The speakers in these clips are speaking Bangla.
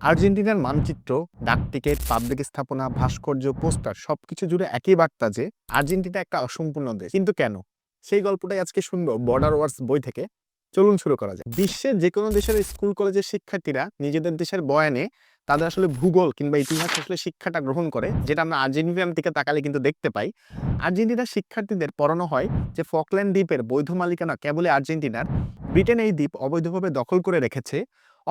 আর্জেন্টিনার মানচিত্র, ডাক টিকিট, পাবলিক স্থাপনা, ভাস্কর্য, পোস্টার সবকিছু জুড়ে একই বার্তা যে আর্জেন্টিনা একটা অসম্পূর্ণ দেশ। কিন্তু কেন? সেই গল্পটাই আজকে শুনব বর্ডার ওয়ার্স বই থেকে। চলুন শুরু করা যায় বিশ্বের যে কোনো দেশের স্কুল, কলেজের শিক্ষার্থীরা নিজেদের দেশের বয়ানে তাদের আসলে ভূগোল কিংবা ইতিহাস আসলে শিক্ষাটা গ্রহণ করে, যেটা আমরা আর্জেন্টিনার দিকে তাকালে কিন্তু দেখতে পাই। আর্জেন্টিনার শিক্ষার্থীদের পড়ানো হয় যে ফকল্যান্ড দ্বীপের বৈধ মালিকানা কেবলই আর্জেন্টিনার। ব্রিটেন এই দ্বীপ অবৈধভাবে দখল করে রেখেছে।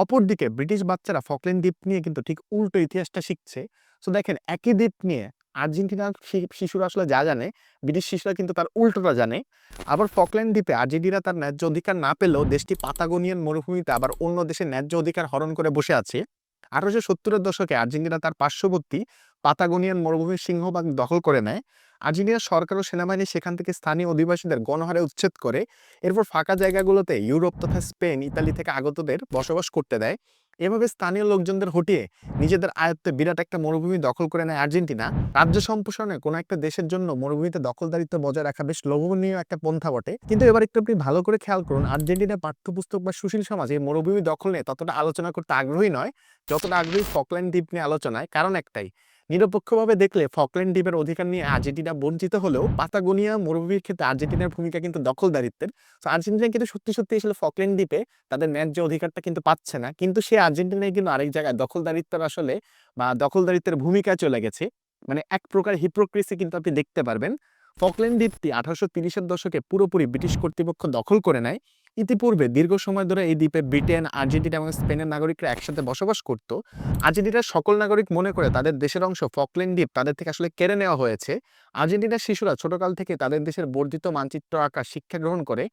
অপরদিকে ব্রিটিশ বাচ্চারা ফকল্যান্ড দ্বীপ নিয়ে কিন্তু ঠিক উল্টো ইতিহাসটা শিখছে। সো দেখেন, একই দ্বীপ নিয়ে আর্জেন্টিনার শিশুরা আসলে যা জানে, ব্রিটিশ শিশুরা কিন্তু তার উল্টোটা জানে। আবার ফকল্যান্ড দ্বীপে আর্জেন্টিনা তার ন্যায্য অধিকার না পেলেও দেশটি পাতাগোনিয়ান মরুভূমিতে আবার অন্য দেশের ন্যায্য অধিকার হরণ করে বসে আছে। আঠারোশো সত্তরের দশকে আর্জেন্টিনা তার পার্শ্ববর্তী পাতাগোনিয়ান মরুভূমির সিংহভাগ দখল করে নেয়। আর্জেন্টিনার সরকার ও সেনাবাহিনী সেখান থেকে স্থানীয় অধিবাসীদের গণহারে উচ্ছেদ করে, এরপর ফাঁকা জায়গাগুলোতে ইউরোপ তথা স্পেন, ইতালি থেকে আগতদের বসবাস করতে দেয়। এভাবে স্থানীয় লোকজনদের হটিয়ে নিজেদের আয়ত্তে বিরাট একটা মরুভূমি দখল করে নেয় আর্জেন্টিনা। রাজ্য সম্প্রসারণে কোনো একটা দেশের জন্য মরুভূমিতে দখলদারিত্ব বজায় রাখা বেশ লোভনীয় একটা পন্থা বটে। কিন্তু এবার একটু আপনি ভালো করে খেয়াল করুন আর্জেন্টিনার পাঠ্যপুস্তক বা সুশীল সমাজ এই মরুভূমি দখল নিয়ে ততটা আলোচনা করতে আগ্রহী নয়, যতটা আগ্রহী ফকল্যান্ড দ্বীপ নিয়ে আলোচনায়, কারণ একটাই নিরপেক্ষভাবে দেখলে ফকল্যান্ড দ্বীপের অধিকার নিয়ে আর্জেন্টিনা বঞ্চিত হলেও পাতাগোনিয়া মরুভূমির ক্ষেত্রে আর্জেন্টিনার ভূমিকা কিন্তু দখলদারিত্বের তো আর্জেন্টিনা কিন্তু সত্যি সত্যি আসলে ফকল্যান্ড দ্বীপে তাদের ন্যায্য অধিকারটা কিন্তু পাচ্ছে না। কিন্তু সে আর্জেন্টিনায় কিন্তু আরেক জায়গায় দখলদারিত্বের আসলে বা দখলদারিত্বের ভূমিকায় চলে গেছে। মানে এক প্রকার হিপ্রোক্রেসি কিন্তু আপনি দেখতে পারবেন। ফকল্যান্ড দ্বীপটি আঠারোশো তিরিশের দশকে পুরোপুরি ব্রিটিশ কর্তৃপক্ষ দখল করে নেয়। ইতিপূর্বে দীর্ঘ সময় ধরে এই দ্বীপে ব্রিটেন, আর্জেন্টিনা এবং স্পেনের নাগরিকরা একসাথে বসবাস করত। আর্জেন্টিনার সকল নাগরিক মনে করে তাদের দেশের অংশ ফকল্যান্ড দ্বীপ তাদের থেকে আসলে কেড়ে নেওয়া হয়েছে। আর্জেন্টিনার শিশুরা ছোটকাল থেকে তাদের দেশের বর্ধিত মানচিত্র আঁকা শিক্ষা গ্রহণ করে,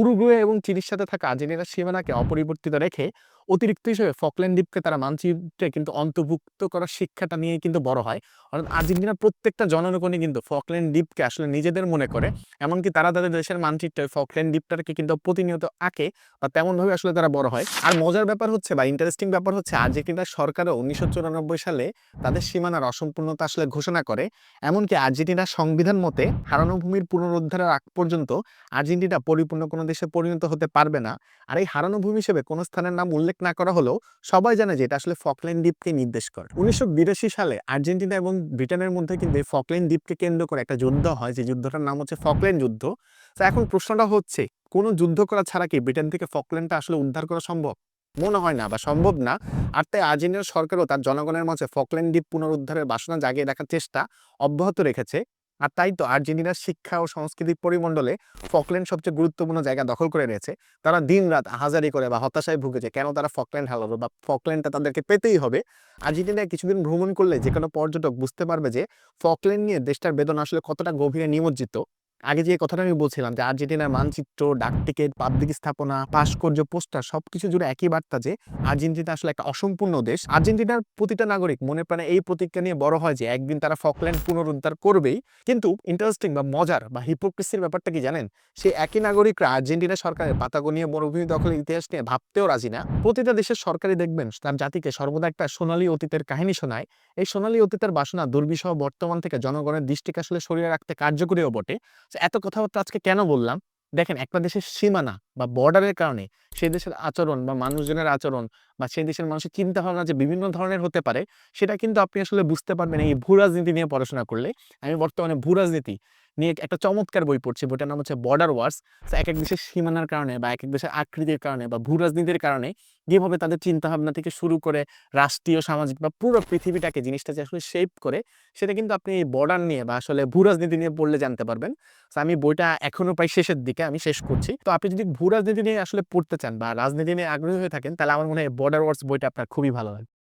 উরুগুয়ে এবং চিলির সাথে থাকা আর্জেন্টিনার সীমানাকে অপরিবর্তিত রেখে অতিরিক্ত হিসেবে ফকল্যান্ড দ্বীপকে তারা মানচিত্রে কিন্তু অন্তর্ভুক্ত করার শিক্ষাটা নিয়ে কিন্তু বড় হয়। অর্থাৎ আর্জেন্টিনার প্রত্যেকটা জনগণই কিন্তু ফকল্যান্ড দ্বীপকে আসলে নিজেদের মনে করে, এমনকি তারা তাদের দেশের মানচিত্রে ফকল্যান্ড দ্বীপটাকে কিন্তু প্রতিনিয়ত আঁকে বা তেমনভাবে আসলে তারা বড় হয়। আর মজার ব্যাপার হচ্ছে বা ইন্টারেস্টিং ব্যাপার হচ্ছে আর্জেন্টিনার সরকারও উনিশশো চুরানব্বই সালে তাদের সীমানার অসম্পূর্ণতা আসলে ঘোষণা করে। এমনকি আর্জেন্টিনার সংবিধান মতে হারানো ভূমির পুনরুদ্ধারের আগ পর্যন্ত আর্জেন্টিনা পরিপূর্ণ কোনো দেশে পরিণত হতে পারবে না। আর এই হারানো ভূমি হিসেবে কোনো স্থানের নাম উল্লেখ না করা হলেও সবাই জানে যে এটা আসলে ফকল্যান্ড দ্বীপকে নির্দেশ করে। উনিশশো বিরাশি সালে আর্জেন্টিনা এবং ব্রিটেনের মধ্যে কিন্তু এই ফকল্যান্ড দ্বীপকে কেন্দ্র করে একটা যুদ্ধ হয়। যে যুদ্ধটার নাম হচ্ছে ফকল্যান্ড যুদ্ধ। তো এখন প্রশ্নটা হচ্ছে কোনো যুদ্ধ করা ছাড়া কি ব্রিটেন থেকে ফকল্যান্ডটা আসলে উদ্ধার করা সম্ভব? মনে হয় না বা সম্ভব না। আর তাই আর্জেন্টিনার সরকারও তার জনগণের মাঝে ফকল্যান্ড দ্বীপ পুনরুদ্ধারের বাসনা জাগিয়ে রাখার চেষ্টা অব্যাহত রেখেছে। আর তাই তো আর্জেন্টিনার শিক্ষা ও সাংস্কৃতিক পরিমণ্ডলে ফকল্যান্ড সবচেয়ে গুরুত্বপূর্ণ জায়গা দখল করে রয়েছে তারা দিন রাত আহাজারি করে বা হতাশায় ভুগেছে কেন তারা ফকল্যান্ড হারালো বা ফকল্যান্ডটা তাদেরকে পেতেই হবে। আর্জেন্টিনায় কিছুদিন ভ্রমণ করলে যে কোনো পর্যটক বুঝতে পারবে যে ফকল্যান্ড নিয়ে দেশটার বেদনা আসলে কতটা গভীরে নিমজ্জিত। আগে যে কথাটা আমি বলছিলাম যে আর্জেন্টিনার মানচিত্র, ডাক টিকিট, পাবলিক স্থাপনা ভাস্কর্য পোস্টার, সবকিছু জুড়ে একই বার্তা যে আর্জেন্টিনা আসলে একটা অসম্পূর্ণ দেশ। আর্জেন্টিনার প্রতিটা নাগরিক মনে প্রাণে এই প্রতিজ্ঞা নিয়ে বড় হয় যে একদিন তারা ফকল্যান্ড পুনরুদ্ধার করবেই। কিন্তু ইন্টারেস্টিং বা মজার বা হিপোক্রেসির ব্যাপারটা কি জানেন? সেই একই নাগরিকরা আর্জেন্টিনা সরকারের পাতাগোনিয়া মরুভূমি দখলের ইতিহাস নিয়ে ভাবতেও রাজি না। প্রতিটা দেশের সরকারই দেখবেন তার জাতিকে সর্বদা একটা সোনালী অতীতের কাহিনী শোনায়। এই সোনালী অতীতের বাসনা দুর্বিষহ বর্তমান থেকে জনগণের দৃষ্টিকে আসলে সরিয়ে রাখতে কার্যকরীও বটে। এত কথাবার্তা আজকে কেন বললাম? দেখেন, একটা দেশের সীমানা বা বর্ডারের কারণে সেই দেশের আচরণ বা মানুষজনের আচরণ বা সেই দেশের মানুষের চিন্তা ভাবনা যে বিভিন্ন ধরনের হতে পারে, সেটা কিন্তু আপনি আসলে বুঝতে পারবেন এই ভূ রাজনীতি নিয়ে পড়াশোনা করলে। আমি বর্তমানে ভূ রাজনীতি নিয়ে একটা চমৎকার বই পড়ছি, বইটার নাম হচ্ছে বর্ডার ওয়ার্স এক এক দেশের সীমানার কারণে বা এক এক দেশের আকৃতির কারণে বা ভূ রাজনীতির কারণে যেভাবে তাদের চিন্তা ভাবনা থেকে শুরু করে রাষ্ট্রীয়, সামাজিক বা পুরো পৃথিবীটাকে জিনিসটা যে আসলে শেপ করে, সেটা কিন্তু আপনি বর্ডার নিয়ে বা আসলে ভূ রাজনীতি নিয়ে পড়লে জানতে পারবেন। তো আমি বইটা এখনও প্রায় শেষের দিকে আমি শেষ করছি। তো আপনি যদি ভূ রাজনীতি নিয়ে আসলে পড়তে চান বা রাজনীতি নিয়ে আগ্রহী হয়ে থাকেন, তাহলে আমার মনে হয় বর্ডার ওয়ার্স বইটা আপনার খুবই ভালো লাগবে।